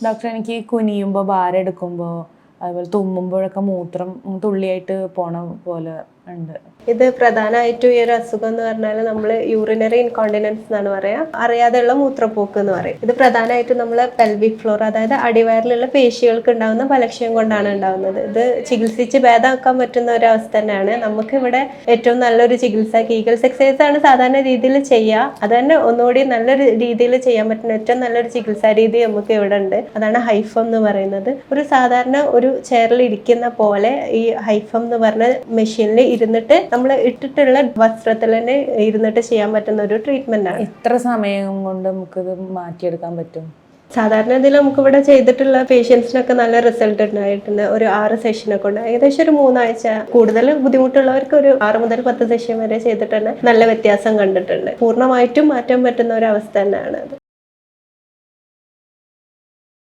Doctor എനിക്ക് കുനിയുമ്പോൾ ഭാരം എടുക്കുമ്പോൾ അതുപോലെ തുമ്മുമ്പോഴൊക്കെ മൂത്രം തുള്ളിയായിട്ട് പോണ പോലെ ഉണ്ട്. ഇത് പ്രധാനമായിട്ടും ഈ ഒരു അസുഖം എന്ന് പറഞ്ഞാൽ നമ്മൾ യൂറിനറി ഇൻകോണ്ടിനൻസ് എന്നാണ് പറയാ. അറിയാതെയുള്ള മൂത്രപ്പോക്ക് എന്ന് പറയും. ഇത് പ്രധാനമായിട്ടും നമ്മൾ പെൽവിക് ഫ്ലോർ അതായത് അടിവയറിലുള്ള പേശികൾക്ക് ഉണ്ടാകുന്ന ബലക്ഷയം കൊണ്ടാണ് ഉണ്ടാകുന്നത് ഇത് ചികിത്സിച്ച് ഭേദമാക്കാൻ പറ്റുന്ന ഒരു അവസ്ഥ തന്നെയാണ്. നമുക്ക് ഇവിടെ ഏറ്റവും നല്ലൊരു ചികിത്സ കീഗൽസ് എക്സസൈസ് ആണ് സാധാരണ രീതിയിൽ ചെയ്യുക അത് തന്നെ ഒന്നുകൂടി നല്ലൊരു രീതിയിൽ ചെയ്യാൻ പറ്റുന്ന ഏറ്റവും നല്ലൊരു ചികിത്സാ രീതി നമുക്ക് ഇവിടെ ഉണ്ട്. അതാണ് ഹൈഫം എന്ന് പറയുന്നത്. ഒരു സാധാരണ ഒരു ചെയറിൽ ഇരിക്കുന്ന പോലെ ഈ ഹൈഫം എന്ന് പറഞ്ഞ മെഷീനിൽ ഇരുന്നിട്ട് നമ്മൾ ഇട്ടിട്ടുള്ള വസ്ത്രത്തിൽ തന്നെ ഇരുന്നിട്ട് ചെയ്യാൻ പറ്റുന്ന ഒരു ട്രീറ്റ്മെന്റ് ആണ്. എത്ര സമയം കൊണ്ട് നമുക്കിത് മാറ്റിയെടുക്കാൻ പറ്റും? സാധാരണ ഇതിൽ നമുക്ക് ഇവിടെ ചെയ്തിട്ടുള്ള പേഷ്യൻസിനൊക്കെ നല്ല റിസൾട്ട് ഉണ്ടായിട്ടുണ്ട്. ഒരു ആറ് സെഷനൊക്കെ ഉണ്ട്. ഏകദേശം ഒരു മൂന്നാഴ്ച കൂടുതൽ ബുദ്ധിമുട്ടുള്ളവർക്ക് ഒരു ആറ് മുതൽ പത്ത് സെഷൻ വരെ ചെയ്തിട്ടുണ്ട് നല്ല വ്യത്യാസം കണ്ടിട്ടുണ്ട്. പൂർണമായിട്ടും മാറ്റാൻ പറ്റുന്ന ഒരു അവസ്ഥ തന്നെയാണ് അത്.